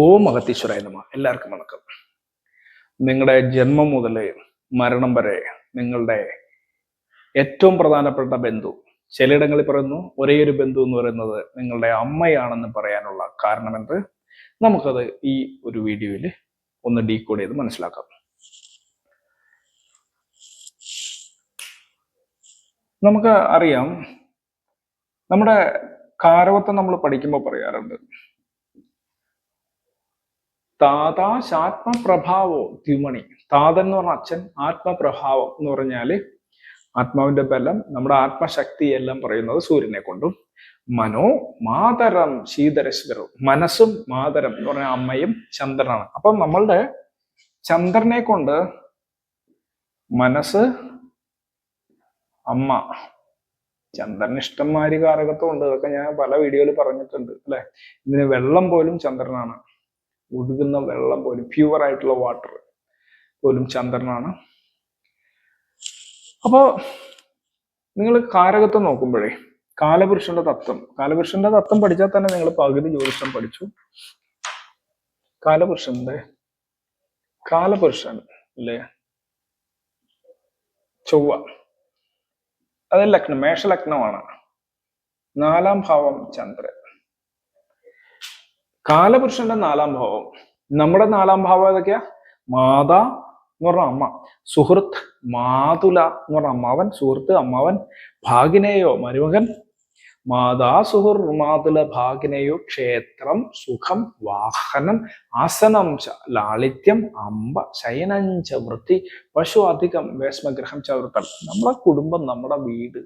ഓം അഗത്തീശ്വരായ നമ. എല്ലാവർക്കും വണക്കം. നിങ്ങളുടെ ജന്മം മുതൽ മരണം വരെ നിങ്ങളുടെ ഏറ്റവും പ്രധാനപ്പെട്ട ബന്ധു. ചിലയിടങ്ങളിൽ പറയുന്നു ഒരേ ഒരു ബന്ധു എന്ന് പറയുന്നത് നിങ്ങളുടെ അമ്മയാണെന്ന് പറയാനുള്ള കാരണമെന്ത് നമുക്കത് ഈ ഒരു വീഡിയോയിൽ ഒന്ന് ഡീകോഡ് ചെയ്ത് മനസ്സിലാക്കാം. നമുക്ക് അറിയാം നമ്മുടെ കാരവത്വം നമ്മൾ പഠിക്കുമ്പോൾ പറയാറുണ്ട് താതാശാത്മപ്രഭാവോ ദ്യുമണി താതൻ എന്ന് പറഞ്ഞ അച്ഛൻ ആത്മപ്രഭാവം എന്ന് പറഞ്ഞാൽ ആത്മാവിന്റെ ബലം നമ്മുടെ ആത്മശക്തി എല്ലാം പറയുന്നത് സൂര്യനെ കൊണ്ടും. മനോ മാതരം ശീതരശ്വരവും മനസ്സും മാതരം എന്ന് പറഞ്ഞ അമ്മയും ചന്ദ്രനാണ്. അപ്പൊ നമ്മളുടെ ചന്ദ്രനെ കൊണ്ട് മനസ്സ് അമ്മ ചന്ദ്രന് ഇഷ്ടംമാതിരി കാരകത്വം ഉണ്ട്. അതൊക്കെ ഞാൻ പല വീഡിയോയിൽ പറഞ്ഞിട്ടുണ്ട് അല്ലെ? ഇതിന് വെള്ളം പോലും ചന്ദ്രനാണ്. ഒഴുകുന്ന വെള്ളം പോലും പ്യുവർ ആയിട്ടുള്ള വാട്ടർ പോലും ചന്ദ്രനാണ്. അപ്പോ നിങ്ങൾ കാരകത്വം നോക്കുമ്പോഴേ കാലപുരുഷന്റെ തത്വം. കാലപുരുഷന്റെ തത്വം പഠിച്ചാൽ തന്നെ നിങ്ങൾ പകുതി ജ്യോതിഷം പഠിച്ചു. കാലപുരുഷന്റെ കാലപുരുഷൻ അല്ലേ ചൊവ്വ. അത് ലഗ്നം മേഷലഗ്നമാണ്. നാലാം ഭാവം ചന്ദ്രൻ. കാലപുരുഷന്റെ നാലാം ഭാവം. നമ്മുടെ നാലാം ഭാവം ഏതൊക്കെയാ? മാതാ എന്ന് പറഞ്ഞ അമ്മ. സുഹൃത്ത് മാതുല എന്ന് പറഞ്ഞ അമ്മാവൻ സുഹൃത്ത് അമ്മാവൻ ഭാഗിനേയോ മരുമകൻ. മാതാ സുഹൃർ മാതുല ഭാഗിനേയോ ക്ഷേത്രം സുഖം വാഹനം ആസനം ലാളിത്യം അമ്പ ശയനഞ്ച വൃത്തി പശു അധികം വേശ്മഗ്രഹം ചവൃത്തം നമ്മുടെ കുടുംബം നമ്മുടെ വീട്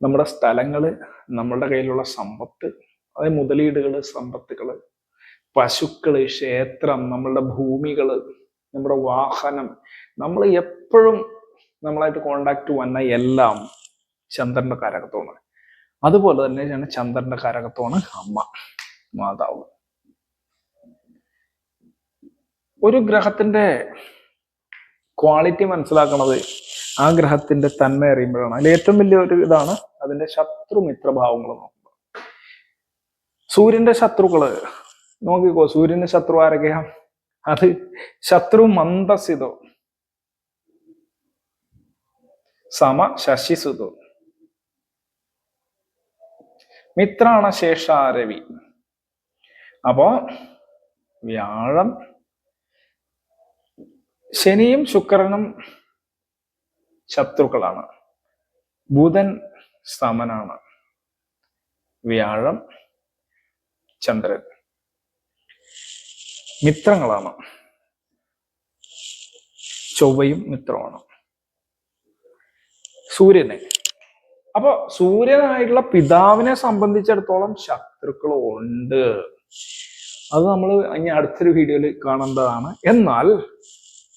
നമ്മുടെ സ്ഥലങ്ങൾ നമ്മളുടെ കയ്യിലുള്ള സമ്പത്ത് അതായത് മുതലീടുകൾ സമ്പത്തുകൾ പശുക്കൾ ക്ഷേത്രം നമ്മളുടെ ഭൂമികൾ നമ്മുടെ വാഹനം നമ്മൾ എപ്പോഴും നമ്മളായിട്ട് കോണ്ടാക്ട് വന്ന എല്ലാം ചന്ദ്രന്റെ കാരകത്വമാണ് അതുപോലെ തന്നെയാണ് ചന്ദ്രന്റെ കാരകത്വമാണ് അമ്മ മാതാവ്. ഒരു ഗ്രഹത്തിന്റെ ക്വാളിറ്റി മനസ്സിലാക്കുന്നത് ആ ഗ്രഹത്തിന്റെ തന്മ അറിയുമ്പോഴാണ് അതിൽ ഏറ്റവും വലിയ ഒരു ഇതാണ് അതിന്റെ ശത്രു മിത്രഭാവങ്ങൾ നോക്കുമ്പോൾ സൂര്യന്റെ ശത്രുക്കൾ. നോക്കിക്കോ സൂര്യന്റെ ശത്രു ആരൊക്കെയാ? അത് ശത്രു മന്ദസിതോ സമ ശശിസുതോ മിത്രാണ ശേഷാരവി. അപ്പോ വ്യാഴം ശനിയും ശുക്രനും ശത്രുക്കളാണ്. ബുധൻ സമനാണ്. വ്യാഴം ചന്ദ്രൻ. മിത്രങ്ങളാണ്. ചൊവ്വയും മിത്രമാണ്. സൂര്യനെ. അപ്പൊ സൂര്യനായിട്ടുള്ള പിതാവിനെ സംബന്ധിച്ചിടത്തോളം ശത്രുക്കൾ ഉണ്ട് അത് നമ്മൾ ഇനി അടുത്തൊരു വീഡിയോയിൽ കാണേണ്ടതാണ് എന്നാൽ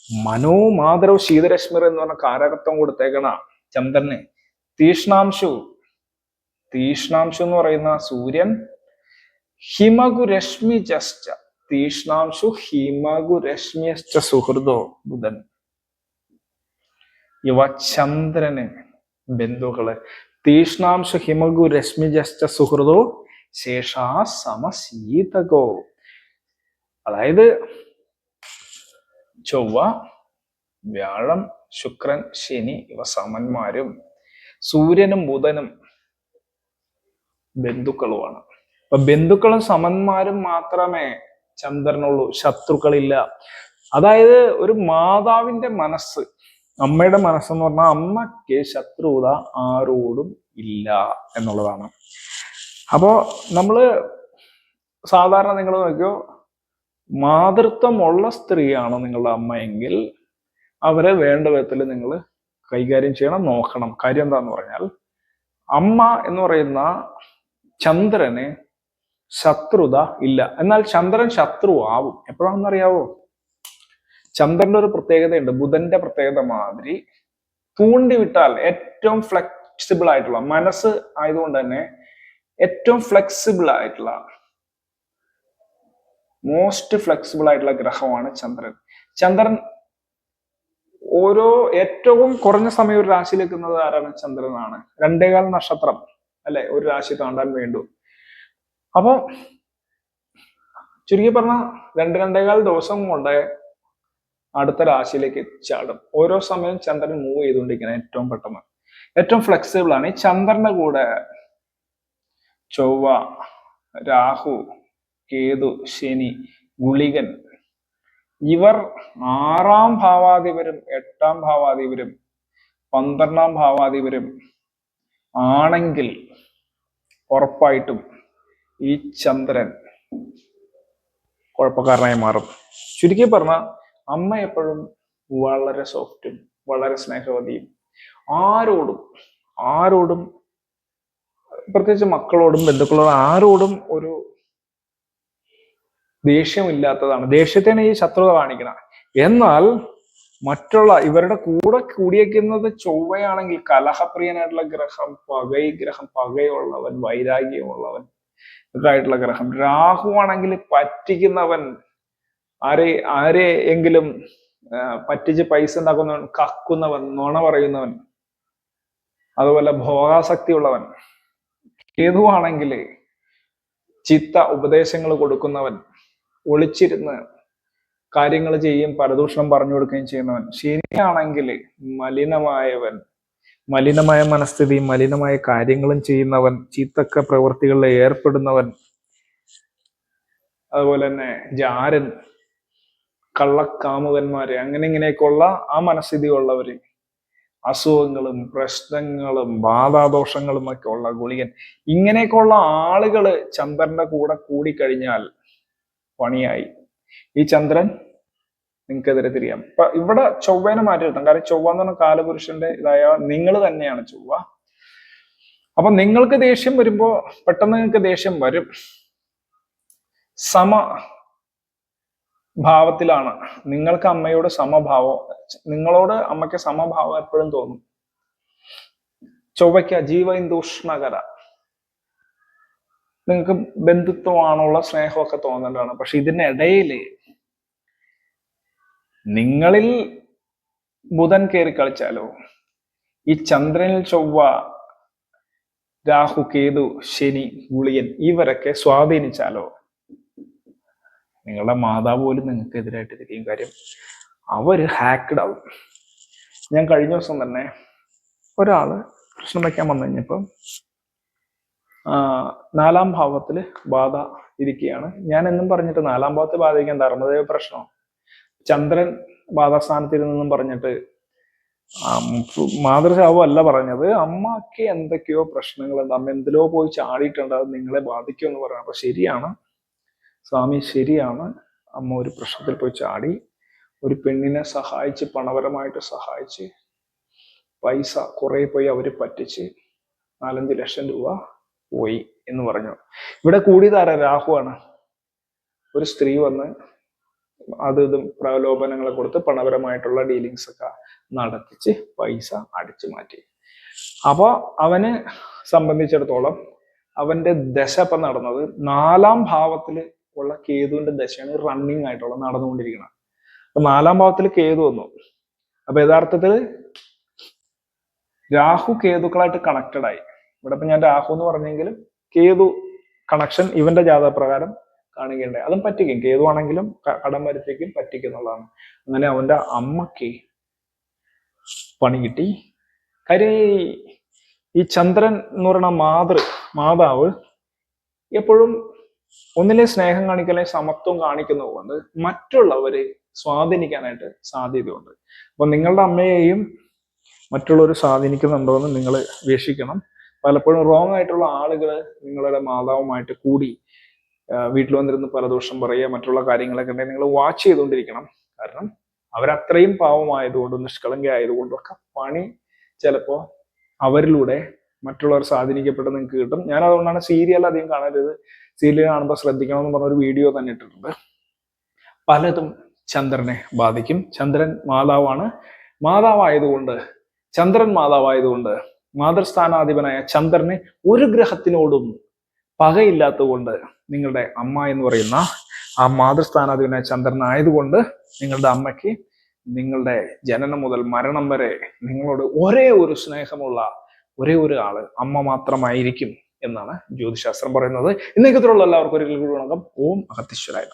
മനോമാതരവ് ശീതരശ്മിർ എന്ന് പറഞ്ഞ കാരകത്വം കൊടുത്തേക്കണ ചന്ദ്രന് തീഷ്ണാംശു. തീഷ്ണാംശു എന്ന് പറയുന്ന സൂര്യൻ ഹിമഗുരശ്മി ജസ്റ്റ തീഷ്ണാംശു ഹിമഗുരശ്മിയശ്ച സുഹൃതോ ബുധൻ. ഇവ ചന്ദ്രന് ബന്ധുക്കൾ. തീഷ്ണാംശു ഹിമഗുരശ്മിജശ്ച സുഹൃതോ ശേഷാ സമശീതകോ. അതായത് ചൊവ്വ വ്യാഴം ശുക്രൻ ശനി ഇവ സമന്മാരും സൂര്യനും ബുധനും ബന്ധുക്കളുമാണ്. അപ്പൊ ബന്ധുക്കളും സമന്മാരും മാത്രമേ ചന്ദ്രനുള്ളൂ ശത്രുക്കളില്ല. അതായത് ഒരു മാതാവിന്റെ മനസ്സ് അമ്മയുടെ മനസ്സെന്ന് പറഞ്ഞാൽ അമ്മയ്ക്ക് ശത്രുത ആരോടും ഇല്ല എന്നുള്ളതാണ്. അപ്പോ നമ്മൾ സാധാരണ നിങ്ങൾ നോക്കിയോ മാതൃത്വമുള്ള സ്ത്രീയാണ് നിങ്ങളുടെ അമ്മയെങ്കിൽ അവരെ വേണ്ട വിധത്തിൽ നിങ്ങൾ കൈകാര്യം ചെയ്യണം നോക്കണം. കാര്യം എന്താന്ന് പറഞ്ഞാൽ അമ്മ എന്ന് പറയുന്ന ചന്ദ്രന് ശത്രുത ഇല്ല. എന്നാൽ ചന്ദ്രൻ ശത്രു ആവും. എപ്പോഴാണെന്നറിയാവോ? ചന്ദ്രന്റെ ഒരു പ്രത്യേകതയുണ്ട്. ബുധന്റെ പ്രത്യേകത മാതിരി തൂണ്ടിവിട്ടാൽ ഏറ്റവും ഫ്ലെക്സിബിൾ ആയിട്ടുള്ള മനസ്സ് ആയതുകൊണ്ട് തന്നെ ഏറ്റവും ഫ്ലെക്സിബിൾ ആയിട്ടുള്ള മോസ്റ്റ് ഫ്ലെക്സിബിൾ ആയിട്ടുള്ള ഗ്രഹമാണ് ചന്ദ്രൻ. ചന്ദ്രൻ ഓരോ ഏറ്റവും കുറഞ്ഞ സമയം ഒരു രാശിയിൽ എത്തുന്നത് ആരാണ്? ചന്ദ്രനാണ്. രണ്ടേകാൽ നക്ഷത്രം അല്ലെ? ഒരു രാശി താണ്ടാൻ വേണ്ടു. അപ്പോ ചുരുക്കി പറഞ്ഞ രണ്ട് രണ്ടേകാൽ ദിവസം കൊണ്ട് അടുത്ത രാശിയിലേക്ക് ചാടും. ഓരോ സമയം ചന്ദ്രൻ മൂവ് ചെയ്തുകൊണ്ടിരിക്കണം ഏറ്റവും പെട്ടെന്ന്. ഏറ്റവും ഫ്ലെക്സിബിൾ ആണ്. ഈ ചന്ദ്രന്റെ കൂടെ ചൊവ്വ രാഹു കേതു ശനി ഗുളികൻ ഇവർ ആറാം ഭാവാധിപരും എട്ടാം ഭാവാധിപരും പന്ത്രണ്ടാം ഭാവാധിപരും ആണെങ്കിൽ ഉറപ്പായിട്ടും ഈ ചന്ദ്രൻ കുഴപ്പക്കാരനായി മാറും. ചുരുക്കി പറഞ്ഞ അമ്മ എപ്പോഴും വളരെ സോഫ്റ്റും വളരെ സ്നേഹവതിയും. ആരോടും ആരോടും പ്രത്യേകിച്ച് മക്കളോടും ബന്ധുക്കളോടും ആരോടും ഒരു ദേഷ്യമില്ലാത്തതാണ്. ദേഷ്യത്തിന് ഈ ശത്രുത കാണിക്കണം എന്നാൽ മറ്റുള്ള ഇവരുടെ കൂടെ കൂടിയേക്കുന്നത് ചൊവ്വയാണെങ്കിൽ കലഹപ്രിയനായിട്ടുള്ള ഗ്രഹം പകൈ ഗ്രഹം പകയുള്ളവൻ വൈരാഗ്യമുള്ളവൻ ഇതായിട്ടുള്ള ഗ്രഹം. രാഹു ആണെങ്കിൽ പറ്റിക്കുന്നവൻ ആരെ ആരെ എങ്കിലും പറ്റിച്ച് പൈസ ഉണ്ടാക്കുന്നവൻ കക്കുന്നവൻ നുണ പറയുന്നവൻ അതുപോലെ ഭോഗാസക്തി ഉള്ളവൻ കേതുവാണെങ്കിൽ ചിത്ത ഉപദേശങ്ങൾ കൊടുക്കുന്നവൻ ഒളിച്ചിരുന്ന് കാര്യങ്ങൾ ചെയ്യും പരദൂഷണം പറഞ്ഞു കൊടുക്കുകയും ചെയ്യുന്നവൻ ശനിയാണെങ്കിൽ മലിനമായവൻ മലിനമായ മനസ്ഥിതി മലിനമായ കാര്യങ്ങളും ചെയ്യുന്നവൻ ചീത്തക്ക പ്രവൃത്തികളിൽ ഏർപ്പെടുന്നവൻ. അതുപോലെ തന്നെ ജാരൻ കള്ളക്കാമുകന്മാര് അങ്ങനെ ഇങ്ങനെയൊക്കെയുള്ള ആ മനസ്ഥിതി ഉള്ളവര് അസുഖങ്ങളും പ്രശ്നങ്ങളും ബാധാദോഷങ്ങളും ഒക്കെ ഉള്ള ഗുളികൻ. ഇങ്ങനെയൊക്കെയുള്ള ആളുകൾ ചന്ദ്രന്റെ കൂടെ കൂടിക്കഴിഞ്ഞാൽ പണിയായി. ഈ ചന്ദ്രൻ നിങ്ങൾക്കെതിരെ തിരിയാം. ഇപ്പൊ ഇവിടെ ചൊവ്വേനെ മാറ്റി നിർത്താം. കാരണം ചൊവ്വ എന്ന് പറഞ്ഞ കാലപുരുഷന്റെ ഇതായ നിങ്ങൾ തന്നെയാണ് ചൊവ്വ. അപ്പൊ നിങ്ങൾക്ക് ദേഷ്യം വരുമ്പോ പെട്ടെന്ന് നിങ്ങൾക്ക് ദേഷ്യം വരും. സമ ഭാവത്തിലാണ് നിങ്ങൾക്ക് അമ്മയോട് സമഭാവം നിങ്ങളോട് അമ്മയ്ക്ക് സമഭാവം എപ്പോഴും തോന്നും. ചൊവ്വയ്ക്ക ജീവ ജീവൈന്ദൂഷ്ണകര നിങ്ങൾക്ക് ബന്ധുത്വമാണുള്ള സ്നേഹമൊക്കെ തോന്നേണ്ടതാണ് പക്ഷെ ഇതിനിടയിൽ നിങ്ങളിൽ ബുധൻ കയറി കളിച്ചാലോ? ഈ ചന്ദ്രനിൽ ചൊവ്വ രാഹു കേതു ശനി ഗുളിയൻ ഇവരൊക്കെ സ്വാധീനിച്ചാലോ? നിങ്ങളുടെ മാതാവ് പോലും നിങ്ങൾക്ക് എതിരായിട്ട് തിരിയും. കാര്യം അവർ ഹാക്ക്ഡ് ആവും. ഞാൻ കഴിഞ്ഞ ദിവസം തന്നെ ഒരാൾ പ്രശ്നം വയ്ക്കാൻ വന്നു കഴിഞ്ഞപ്പം നാലാം ഭാവത്തിൽ ബാധ ഇരിക്കുകയാണ്. ഞാൻ എന്നും പറഞ്ഞിട്ട് നാലാം ഭാവത്തിൽ ബാധിക്കാൻ ധർമ്മദേവ പ്രശ്നം ചന്ദ്രൻ ബാധാസ്ഥാനത്തിരുന്നെന്നും പറഞ്ഞിട്ട് ആ, മു- അല്ല പറഞ്ഞത്. അമ്മയ്ക്ക് എന്തൊക്കെയോ പ്രശ്നങ്ങളുണ്ട്. അമ്മ എന്തിലോ പോയി ചാടിയിട്ടുണ്ട്. അത് നിങ്ങളെ ബാധിക്കും എന്ന് പറയാം അപ്പൊ ശരിയാണ്. സ്വാമി ശരിയാണ്. അമ്മ ഒരു പ്രശ്നത്തിൽ പോയി ചാടി. ഒരു പെണ്ണിനെ സഹായിച്ച് പണപരമായിട്ട് സഹായിച്ച് പൈസ കുറെ പോയി അവർ പറ്റിച്ച് നാലഞ്ച് ലക്ഷം രൂപ പോയി എന്ന് പറഞ്ഞു. ഇവിടെ കൂടിയതാരാ? രാഹുവാണ്. ഒരു സ്ത്രീ വന്ന് അത് ഇതും പ്രലോഭനങ്ങളെ കൊടുത്ത് പണപരമായിട്ടുള്ള ഡീലിങ്സ് ഒക്കെ നടത്തിച്ച് പൈസ അടിച്ചു മാറ്റി. അപ്പൊ അവനെ സംബന്ധിച്ചിടത്തോളം അവന്റെ ദശ ഇപ്പൊ നടന്നത് നാലാം ഭാവത്തിൽ ഉള്ള കേതുവിന്റെ ദശയാണ് റണ്ണിങ് ആയിട്ടുള്ള നടന്നുകൊണ്ടിരിക്കുന്നത്. അപ്പൊ നാലാം ഭാവത്തിൽ കേതു വന്നു. അപ്പൊ യഥാർത്ഥത്തിൽ രാഹു കേതുക്കളായിട്ട് കണക്റ്റഡ് ആയി. ഇവിടെ ഇപ്പൊ ഞാൻ രാഹു എന്ന് പറഞ്ഞെങ്കിലും കേതു കണക്ഷൻ ഇവന്റെ ജാതകപ്രകാരം കാണുകയുണ്ടായി അതും പറ്റിക്കും. കേതുവാണെങ്കിലും കടം വരുത്തേക്കും പറ്റിക്കും എന്നുള്ളതാണ്. അങ്ങനെ അവന്റെ അമ്മയ്ക്ക് പണി കിട്ടി. കാര്യം ഈ- ചന്ദ്രൻ എന്ന് പറയുന്ന മാതൃ മാതാവ് എപ്പോഴും ഒന്നിലെ സ്നേഹം കാണിക്കലെ സമത്വം കാണിക്കുന്നതുകൊണ്ട് മറ്റുള്ളവരെ സ്വാധീനിക്കാനായിട്ട് സാധ്യതയുണ്ട്. അപ്പൊ നിങ്ങളുടെ അമ്മയെയും മറ്റുള്ളവർ സ്വാധീനിക്കുന്നുണ്ടോ എന്ന് നിങ്ങൾ വീക്ഷിക്കണം. പലപ്പോഴും റോങ് ആയിട്ടുള്ള ആളുകൾ നിങ്ങളുടെ മാതാവുമായിട്ട് കൂടി വീട്ടിൽ വന്നിരുന്ന് പരദോഷം പറയുക മറ്റുള്ള കാര്യങ്ങളൊക്കെ ഉണ്ടെങ്കിൽ നിങ്ങൾ വാച്ച് ചെയ്തുകൊണ്ടിരിക്കണം. കാരണം അവരത്രയും പാവമായതുകൊണ്ടും നിഷ്കളങ്ക ആയതുകൊണ്ടും ഒക്കെ പണി ചിലപ്പോൾ അവരിലൂടെ മറ്റുള്ളവർ സ്വാധീനിക്കപ്പെട്ട് നിങ്ങൾക്ക് കിട്ടും. ഞാൻ അതുകൊണ്ടാണ് സീരിയൽ അധികം കാണരുത്. സീരിയൽ കാണുമ്പോൾ ശ്രദ്ധിക്കണം എന്ന് പറഞ്ഞ ഒരു വീഡിയോ തന്നെ ഇട്ടിട്ടുണ്ട്. പലതും ചന്ദ്രനെ ബാധിക്കും. ചന്ദ്രൻ മാതാവാണ്. മാതാവായതുകൊണ്ട് ചന്ദ്രൻ മാതാവായതുകൊണ്ട് മാതൃസ്ഥാനാധിപനായ ചന്ദ്രനെ ഒരു ഗ്രഹത്തിനോടും പകയില്ലാത്തതുകൊണ്ട് നിങ്ങളുടെ അമ്മ എന്ന് പറയുന്ന ആ മാതൃസ്ഥാനാധിപനായ ചന്ദ്രനായതുകൊണ്ട് നിങ്ങളുടെ അമ്മയ്ക്ക് നിങ്ങളുടെ ജനനം മുതൽ മരണം വരെ നിങ്ങളോട് ഒരേ ഒരു സ്നേഹമുള്ള ഒരേ ഒരു ആൾ അമ്മ മാത്രമായിരിക്കും എന്നാണ് ജ്യോതിശാസ്ത്രം പറയുന്നത്. ഇന്നേക്കത്തിലുള്ള എല്ലാവർക്കും ഒരു വണക്കം. ഓം അഗത്തീശ്വരായ